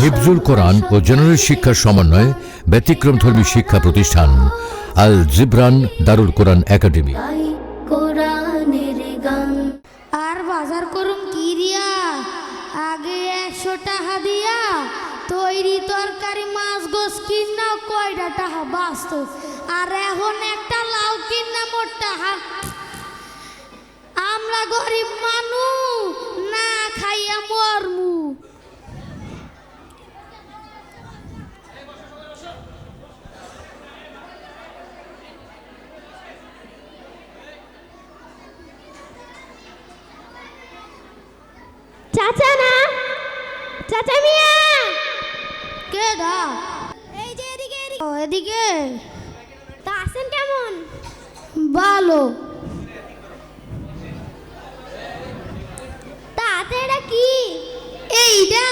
হিফজুল কোরআন ও general শিক্ষার সমন্বয়ে ব্যতিক্রমধর্মী শিক্ষা প্রতিষ্ঠান আল জিবরান দারুল কোরআন একাডেমি। আর বাজার করুম কি দিয়া? আগে একশো টাকা দিয়া তৈরি তরকারি, মাছ গোস কিনা কয়টা টাকা বাঁচত? আর এখন একটা লাউ কিনা মোট টাকা। আমরা গরিব মানুষ না খাইয়া মরমু চাচা না? চাচা মিয়া! কে দা এই যে এদিকে এদিকে। তা আছেন কেমন? ভালো। তা এটা কি? এইটা?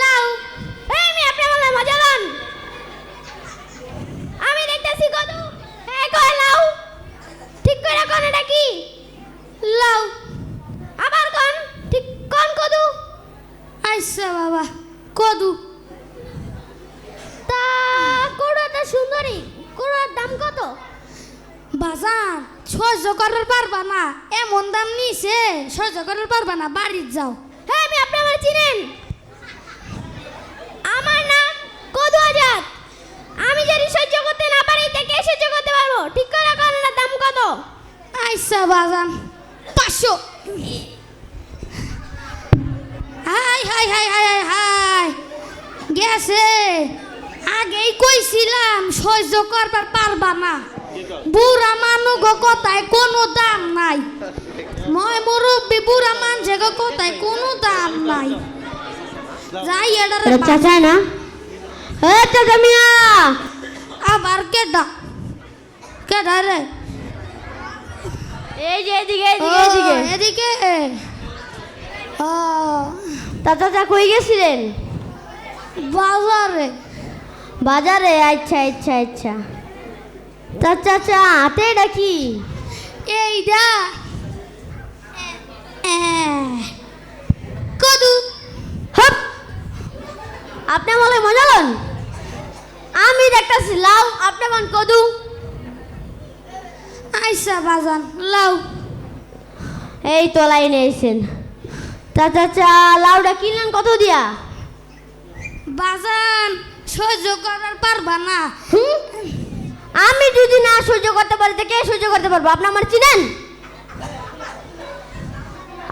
লাউ এই আমি আপনি বললাম মজা লন আমি দেখতেছি কত এই কয় লাউ ঠিক করে কোন এটা কি লাউ আবার কোন ঠিক কোন কদু আচ্ছা বাবা। কদু। তা কোড়াটা সুন্দরী। কোড়ার দাম কত? বাজার সহ্য করার পারবা না। এমন দাম নিছে, সহ্য করার পারবা না। বাড়ির যাও। হ্যাঁ আমি আপনি আমার চিনেন? আমার নাম কদু আজাদ। আমি যদি সহ্য করতে না পারি, তা সহ্য করতে পারব? ঠিক করে কোন দাম কত? আচ্ছা বাজান। পাঁচশো। হাই হাই হাই হাই হাই। গেছে। আগেই কইছিলাম সহ্য করবার পারবা না। বুড়া মানুষ গো কথায় কোনো দাম নাই। মই মুরব্বী বুড়া মানুষে গো কথায় কোনো দাম নাই। যাই এটার চাচা না? এ চাচা মিয়া! আবার কেডা? কেডা রে? এই যে এদিকে ও, এদিকে। ও তা চাচা কই গেছিলেন? বাজারে। বাজারে? আচ্ছা আচ্ছা আচ্ছা। তা চাচা হাতে এটা কি? এইটা কদু। হপ। আপনি বলে মজা লন আমি দেখতেছি লাউ। আপনি কোন কদু? আইসা বাজান লাউ। এই তো লাইনে এসেন তা চাচা লাউটা কিনলেন কত দিয়া? বাজান সহ্য করার পারবা না। আমি যদি না সহ্য করতে পারি তো কে সহ্য করতে পারব? আপনি আমার চিনেন?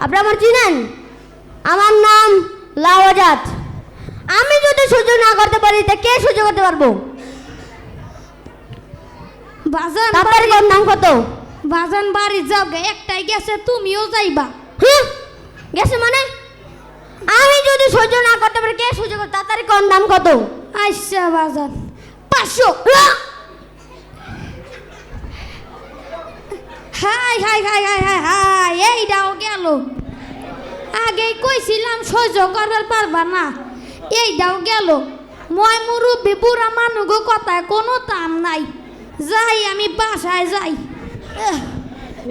আপনি আমার চিনেন? আমার নাম লাওয়াজাত আমি যদি সহ্য না করতে পারি তা কে সহ্য করতে পারব? বাজান কোন নাম কত? বাজান বাড়ি যাও একটাই গেছে তুমিও যাইবা। হ্যাঁ গেছে সহ্য না করতে পারি কে সহ্য করতে তাড়াতাড়ি কোন নাম কত? আইসা বাজান পাঁচশো! হাই হাই হাই হাই হাই হাই এইটাও গেল আগেই কইছিলাম সহ্য করবার পারবা না। এইটাও গেল মই মুরব্বী বুড়া মানুষ কথায় কোনো দাম নাই। যাই আমি বাসায় যাই।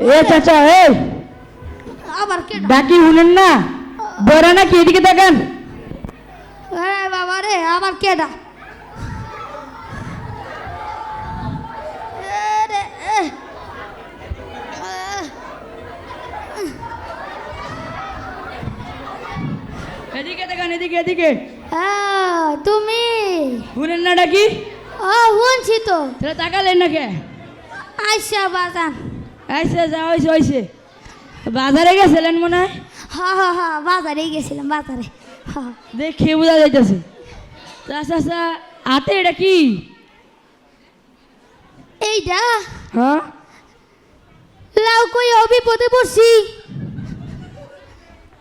এ চাচা এ আবার কেডা? ডাকি শুনেন না? বড় নাকি এদিকে দেখেন? এ বাবা রে আবার কেডা এদিকে দেখেন এদিকে এদিকে। তুমি? শুনেন না ডাকি ও শুনছি তো। তাহলে তাকালেন না কে? আইসা বাজান। আইসে যা হয়েছে হয়েছে বাজারে গেছিলেন মনে হয়? হা হা হা বাজারে গেছিলাম বাজারে। দেখে বোঝা যাইতেছে। চাচা চা হাতে এটা কি? এইটা? হ্যাঁ? লাউ কই বিপদে পড়ছি।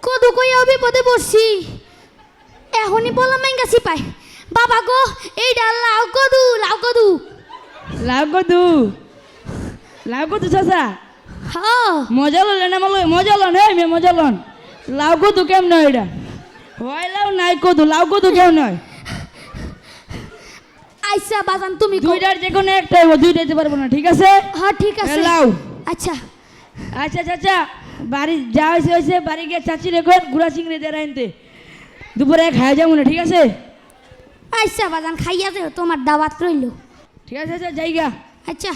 কদু কই বিপদে পড়ছি। এখনই বললাম মাইঙ্গা সিপাই বাবা গো এইটা লাউ কদু লাউ কদু। লাভ কদু? লাভ কদু চাচা? হ্যাঁ। মজা লন না মলো মজা লন হে মে মজা লন। লাভ কদু কেম নয় এটা? হয় লাউ নাই কদু। লাভ কদু কেম নয় আইসা বাজান তুমি। দুইটার যে কোনো একটা দুইটা দিতে পারব না ঠিক আছে? হ্যাঁ ঠিক আছে। লাউ আচ্ছা। আচ্ছা চাচা বাড়ি যা হয়েছে হয়েছে বাড়ি গিয়ে চাচি রেখে গুড়া চিংড়ি দিয়ে রাইনতে দুপুরে খাওয়া যাব না ঠিক আছে? আচ্ছা বাজান খাইয়া দে তোমার দাওয়াত রইল। ঠিক আছে আচ্ছা জায়গা আচ্ছা।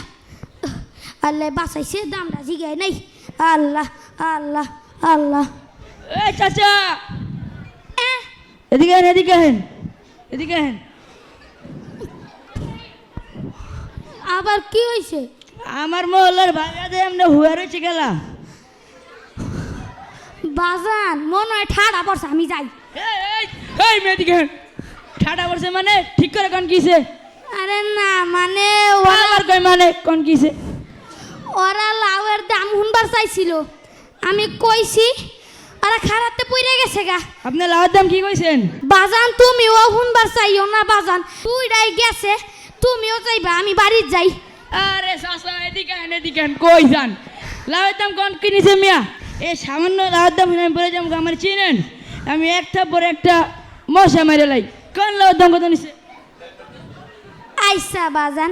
আল্লাহ বাঁচাইছে দামটা জিগায় নাই। আল্লাহ আল্লাহ আল্লাহ। এই চাচা! এদিকে হেন এদিকে হেন এদিকে হেন আবার কি হয়েছে আমার মহল্লার ভাইয়াদের এমনি হুয়া রয়েছে গেলা। বাজান মনে হয় ঠাড়া পড়ছে আমি যাই। এই, এই, এই মেয়ে ঠাডা পড়ছে মানে ঠিক করে কোন কিসে আরে না মানে আমার কই মানে কোন কিসে ওরা লাউয়ের দাম শুনবার চাইছিল। আমি কইছি ওরা খারাপতে পড়ে গেছে গা। আপনি লাউর দাম কি কইছেন? বাজান তুমিও শুনবার চাইও না বাজান। তুইরাই গেছে তুমিও যাইবা আমি বাড়ির যাই আরে সাসা এদিকে হেন এদিকে হেন কই যান লাউয়ের দাম কোন কিনেছে মিয়া এই সামান্য লাউয়ের দাম আমি বলে যাব আমার চিনেন আমি একটা পরে একটা মশা মেরে লাই কোন লাউয়ের দাম কত নিছে আইসা বাজান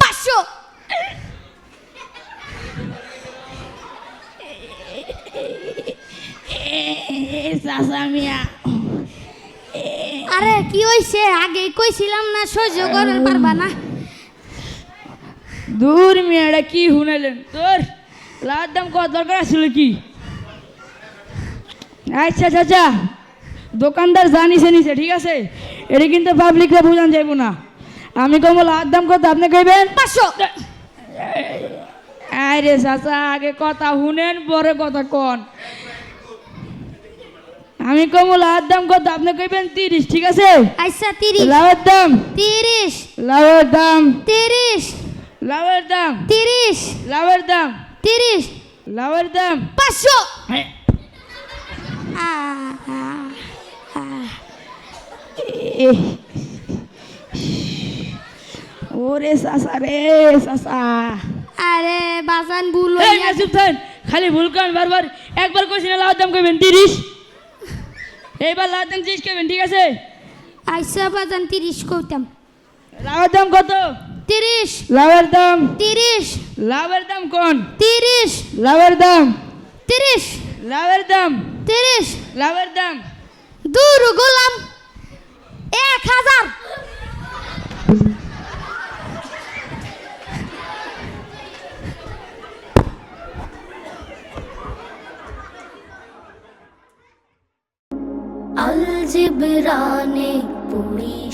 পাঁচশো সাসা মিয়া আরে কি হইছে? আগে কইছিলাম না সহ্য করার পারবা না। দূর মিয়াটা কি শুনাইলেন? তোর লাউয়ের দাম কত দরকার আসলে কি? আচ্ছা চাচা দোকানদার জানিছে নিছে ঠিক আছে? এটা কিন্তু পাবলিকরা বুঝান যাইব না। আমি কমল লাউয়ের দাম কত আপনি কইবেন? পাঁচশো। আরে চাচা আগে কথা শুনেন পরে কথা কন। আমি কমল লাউয়ের দাম কত? আপনি কইবেন তিরিশ ঠিক আছে? আইসা তিরিশ। লাউয়ের দাম? তিরিশ। লাউয়ের দাম? তিরিশ। লাউয়ের দাম? তিরিশ। লাউয়ের দাম? তিরিশ। লাউয়ের দাম? পাঁচশো। হ্যাঁ। ওরে সাসা রে সাসা। আরে বাজান ভুল খালি ভুল করেন বারবার। একবার কইছি না লাউর দাম কইবেন তিরিশ। এইবার লাউর দাম তিরিশ কইবেন ঠিক আছে? আইসা বাজান তিরিশ কইতাম লাউয়ের দাম কত? তিরিশ। লাউয়ের দাম? তিরিশ। লাউয়ের দাম কোন? তিরিশ। লাউয়ের দাম? তিরিশ। লাউয়ের দাম? তিরিশ। লাউয়ের দাম? দূর গোলাম। এক হাজার।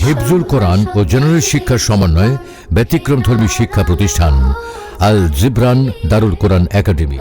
হিফজুল কোরআন ও জেনারেল শিক্ষার সমন্বয়ে ব্যতিক্রমধর্মী শিক্ষা প্রতিষ্ঠান আল জিবরান দারুল কোরআন একাডেমি।